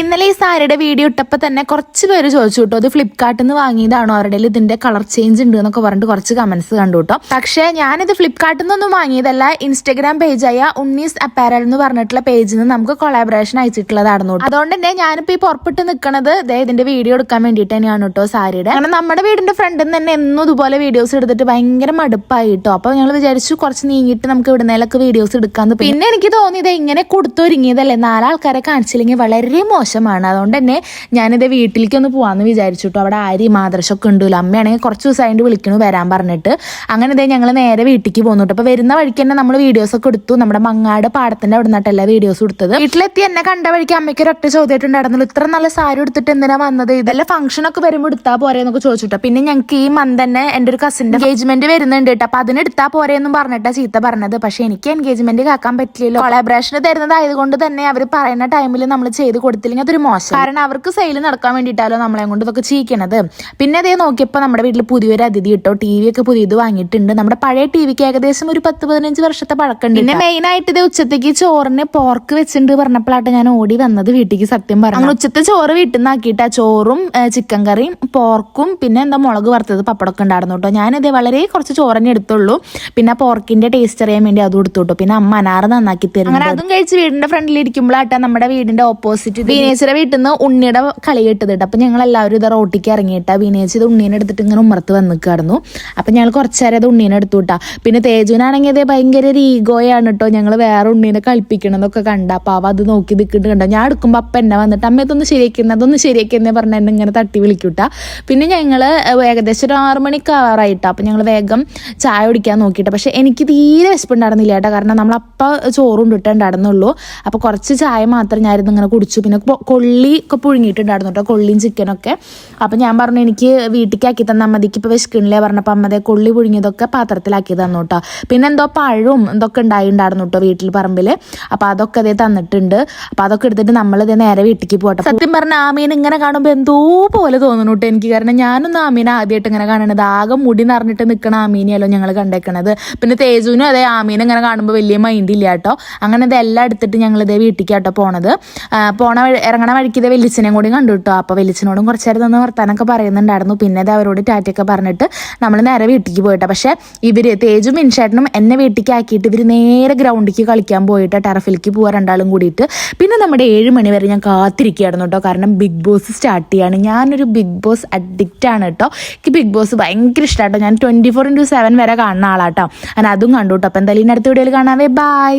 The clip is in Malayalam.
ഇന്നലെ ഈ സാരിയുടെ വീഡിയോ ഇട്ടപ്പോൾ തന്നെ കുറച്ച് പേര് ചോദിച്ചു കേട്ടോ അത് ഫ്ലിപ്കാർട്ടിൽ നിന്ന് വാങ്ങിയതാണോ? അവരുടെ ഇതിന്റെ കളർ ചേഞ്ച് ഉണ്ട് എന്നൊക്കെ പറഞ്ഞിട്ട് കുറച്ച് കമന്റ്സ് കണ്ടു കേട്ടോ. പക്ഷേ ഞാനിത് ഫ്ലിപ്കാർട്ടിൽ നിന്നൊന്നും വാങ്ങിയതല്ല ഇൻസ്റ്റഗ്രാം പേജായ ഉണ്ണീസ് അപ്പാരൽ എന്ന് പറഞ്ഞിട്ടുള്ള പേജിൽ നിന്ന് നമുക്ക് കൊളാബറേഷൻ അയച്ചിട്ടുള്ളതായിരുന്നു. അതുകൊണ്ട് തന്നെ ഞാനിപ്പോൾ ഈ പുറപ്പെട്ട് നിൽക്കുന്നത് ദേ ഇതിന്റെ വീഡിയോ എടുക്കാൻ വേണ്ടിയിട്ട് തന്നെയാണ് കേട്ടോ സാരിയുടെ. കാരണം നമ്മുടെ വീടിന്റെ ഫ്രണ്ടിൽ നിന്ന് തന്നെ എന്നും ഇതുപോലെ വീഡിയോസ് എടുത്തിട്ട് ഭയങ്കര മടുപ്പായി കേട്ടോ. അപ്പോൾ ഞങ്ങൾ വിചാരിച്ചു കുറച്ച് നീങ്ങിയിട്ട് നമുക്ക് ഇവിടുന്നേലൊക്കെ വീഡിയോസ് എടുക്കാന്ന്. പിന്നെ എനിക്ക് തോന്നിയത് ഇങ്ങനെ കൊടുത്തൊരുങ്ങിയതല്ലേ? നാലാൾക്കാരെ കാണിച്ചില്ലെങ്കിൽ വളരെ മോശമാണ്. അതുകൊണ്ട് തന്നെ ഞാനിത് വീട്ടിലേക്ക് ഒന്ന് പോകാമെന്ന് വിചാരിച്ചു കേട്ടോ അവിടെ ആരി മാദ്രസൊക്കെ ഉണ്ടല്ലോ അമ്മയാണെങ്കിൽ കുറച്ച് ദിവസമായിട്ട് വിളിക്കണു വരാൻ പറഞ്ഞിട്ട്. അങ്ങനെ ഇതേ ഞങ്ങൾ നേരെ വീട്ടിലേക്ക് പോകുന്നു അപ്പോൾ വരുന്ന വഴിക്ക് തന്നെ നമ്മൾ വീഡിയോസൊക്കെ എടുത്തു. നമ്മുടെ മങ്ങാട് പാടത്തിന്റെ അവിടെ നിന്നിട്ടല്ല വീഡിയോസ് കൊടുത്തത് വീട്ടിലെത്തി എന്നെ കണ്ട വഴിക്ക് അമ്മയ്ക്ക് ഒരൊറ്റ ചോദ്യമായിട്ടുണ്ടായിരുന്നല്ലോ ഇത്ര നല്ല സാരി എടുത്തിട്ട് എന്തിനാ വന്നത്? ഇതെല്ലാം ഫംഗ്ഷൻ ഒക്കെ വരുമ്പോൾ എടുത്താൽ പോരെ എന്നൊക്കെ ചോദിച്ചിട്ടോ പിന്നെ ഞങ്ങൾക്ക് ഈ മന്ത് തന്നെ എന്റെ ഒരു കസിന്റെ എൻഗേജ്മെന്റ് വരുന്നുണ്ട് കേട്ടോ. അപ്പോൾ അതിനെടുത്താൽ പോരെ എന്നും പറഞ്ഞിട്ടാ ചീത്ത പറഞ്ഞത്. പക്ഷേ എനിക്ക് എൻഗേജ്മെന്റ് കാക്കാൻ പറ്റില്ലല്ലോ. കൊളാബറേഷൻ തരുന്നതായതുകൊണ്ട് തന്നെ അവർ പറയുന്ന ടൈമിൽ നമ്മൾ ചെയ്ത് കൊടുത്തില്ലെങ്കിൽ അതൊരു മോശം. കാരണം അവർക്ക് സെയിൽ നടക്കാൻ വേണ്ടിയിട്ടാലോ നമ്മളെ കൊണ്ട് ഇതൊക്കെ ചെയ്യിക്കണത്. പിന്നെ അതേ നോക്കിയപ്പോൾ നമ്മുടെ വീട്ടിൽ പുതിയൊരു അതിഥി കിട്ടോ ടി വി ഒക്കെ പുതിയത് വാങ്ങിയിട്ടുണ്ട്. നമ്മുടെ പഴയ ടി വിക്ക് ഏകദേശം ഒരു പത്ത് പതിനഞ്ച് വർഷത്തെ പഴക്കമുണ്ട് പിന്നെ മെയിൻ ആയിട്ട് ഇത് ഉച്ചത്തേക്ക് ചോറിന് പോർക്ക് വെച്ചിട്ടുണ്ട് പറഞ്ഞപ്പോഴാട്ട് ഞാൻ ഓടി വന്നത് വീട്ടിലേക്ക് സത്യം പറഞ്ഞു. അങ്ങനെ ഉച്ചത്തെ ചോറ് വീട്ടിൽ നിന്ന് ആക്കിയിട്ട്. ചോറും ചിക്കൻ കറിയും പോർക്കും പിന്നെ എന്താ മുളക് വറുത്തത് പപ്പടമൊക്കെ ഉണ്ടായിരുന്നു കേട്ടോ. ഞാനിത് വളരെ കുറച്ച് ചോറന്നെ എടുത്തുള്ളൂ. പിന്നെ പോർക്കിന്റെ ടേസ്റ്റ് അറിയാൻ വേണ്ടി അതും എടുത്തു കേട്ടോ. പിന്നെ അമ്മ അനാറ് നന്നാക്കി തരും അങ്ങനെ അതും കഴിച്ച് വീടിന്റെ ഫ്രണ്ടിൽ ഇരിക്കുമ്പോഴാട്ടാ നമ്മുടെ വീടിന്റെ ഓപ്പോസിറ്റ് ബീനേച്ചിയുടെ വീട്ടിൽ നിന്ന് ഉണ്ണിയുടെ കളി കേട്ടത് അപ്പൊ ഞങ്ങൾ എല്ലാവരും ഇത് റോട്ടിക്ക് ഇറങ്ങിയിട്ടാ. ബീനേച്ചി ഇത് ഉണ്ണീനെ എടുത്തിട്ട് ഇങ്ങനെ ഉമ്മർത്ത് വന്ന് നിൽക്കായിരുന്നു അപ്പൊ ഞങ്ങൾ കുറച്ചേരം അത് ഉണ്ണീനെ എടുത്തു വിട്ടാ പിന്നെ തേജുവിനാണെങ്കിൽ അതേ ഭയങ്കര ഒരു ഈഗോയാണ് കേട്ടോ ഞങ്ങൾ വേറെ ഉണ്ണീനെ കളിപ്പിക്കണമെന്നൊക്കെ കണ്ട. അപ്പൊ അവ അത് നോക്കി നിൽക്കിട്ട് കണ്ട. ഞാൻ എടുക്കുമ്പോൾ അപ്പ എന്നെ വന്നിട്ട് അമ്മ ഇതൊന്ന് ശരിയാക്കുന്നത് അതൊന്ന് ശരിയാക്കിയെന്നേ പറഞ്ഞ എന്നെ ഇങ്ങനെ തട്ടി വിളിക്കൂട്ടാ പിന്നെ ഞങ്ങൾ ഏകദേശം ഒരു ആറ് മണിക്ക് ആറായിട്ടാ അപ്പൊ ഞങ്ങൾ വേഗം ചായ കുടിക്കാൻ നോക്കിയിട്ട് പക്ഷേ എനിക്ക് തീരെ വിശപ്പുണ്ടായിരുന്നില്ല കേട്ടോ കാരണം നമ്മളപ്പ ചോറും ഇട്ടുണ്ടായിരുന്നുള്ളൂ അപ്പൊ കുറച്ച് ചായ മാത്രം ഞാനിത് ഇങ്ങനെ കുടിച്ചു. പിന്നെ കൊള്ളി ഒക്കെ പുഴുങ്ങിയിട്ടുണ്ടായിരുന്നു കേട്ടോ കൊള്ളിയും ചിക്കനൊക്കെ അപ്പോൾ ഞാൻ പറഞ്ഞു എനിക്ക് വീട്ടിലേക്ക് ആക്കി തന്നാൽ മതിക്ക് ഇപ്പോൾ വിശക്കണില്ലേ പറഞ്ഞപ്പോൾ അമ്മതെ കൊള്ളി പുഴുങ്ങിയതൊക്കെ പാത്രത്തിലാക്കി തന്നു കേട്ടോ. പിന്നെ എന്തോ പഴവും എന്തൊക്കെ ഉണ്ടായിട്ടുണ്ടായിരുന്നു കേട്ടോ വീട്ടിൽ പറമ്പിൽ അപ്പോൾ അതൊക്കെ അതേ തന്നിട്ടുണ്ട്. അപ്പോൾ അതൊക്കെ എടുത്തിട്ട് നമ്മൾ ഇതേ നേരെ വീട്ടിലേക്ക് പോകട്ടെ സത്യം പറഞ്ഞ ആമീൻ ഇങ്ങനെ കാണുമ്പോൾ എന്തോ പോലെ തോന്നുന്നു കേട്ടോ എനിക്ക്. കാരണം ഞാനൊന്നും ആമീനെ ആദ്യമായിട്ട് ഇങ്ങനെ കാണണത് ആകെ മുടി നിറഞ്ഞിട്ട് നിൽക്കണ ആമീനെയല്ലോ ഞങ്ങൾ കണ്ടേക്കണത്. പിന്നെ തേജുവിനും അതെ ആമീനെ ഇങ്ങനെ കാണുമ്പോൾ വലിയ മൈൻഡ് ഇല്ല കേട്ടോ. അങ്ങനെ ഇതെല്ലാം എടുത്തിട്ട് ഞങ്ങൾ ഇതേ വീട്ടിലേക്ക് കേട്ടോ പോണത്. പോണ ഇറങ്ങണ വഴിക്ക് ഇത് വെല്ലിച്ചനെയും കൂടി കണ്ടു കേട്ടോ അപ്പോൾ വെല്ലിച്ചനോടും കുറച്ച് നേരം വർത്താനൊക്കെ പറയുന്നുണ്ടായിരുന്നു. പിന്നെ ഇത് അവരോട് ടാറ്റയൊക്കെ പറഞ്ഞിട്ട് നമ്മൾ നേരെ വീട്ടിലേക്ക് പോയിട്ടോ. പക്ഷേ ഇവർ തേജും മിൻഷേട്ടനും എന്നെ വീട്ടിലേക്ക് ആക്കിയിട്ട് ഇവർ നേരെ ഗ്രൗണ്ടിലേക്ക് കളിക്കാൻ പോയിട്ട് ടെറഫിലേക്ക് പോവാ രണ്ടാളും കൂടിയിട്ട്. പിന്നെ നമ്മുടെ ഏഴ് മണി വരെ ഞാൻ കാത്തിരിക്കുകയായിരുന്നു കേട്ടോ കാരണം ബിഗ് ബോസ് സ്റ്റാർട്ട് ചെയ്യാണ്. ഞാനൊരു ബിഗ് ബോസ് അഡിക്റ്റ് ആണ് കേട്ടോ എനിക്ക് ബിഗ് ബോസ് ഭയങ്കര ഇഷ്ടമാട്ടോ ഞാൻ ട്വന്റി ഫോർ ഇന്റു സെവൻ വരെ കാണുന്ന ആളാട്ടോ ഞാൻ അതും കണ്ടു കേട്ടോ അപ്പം എന്തായാലും അടുത്ത വീഡിയോയിൽ കാണാവേ. ബൈ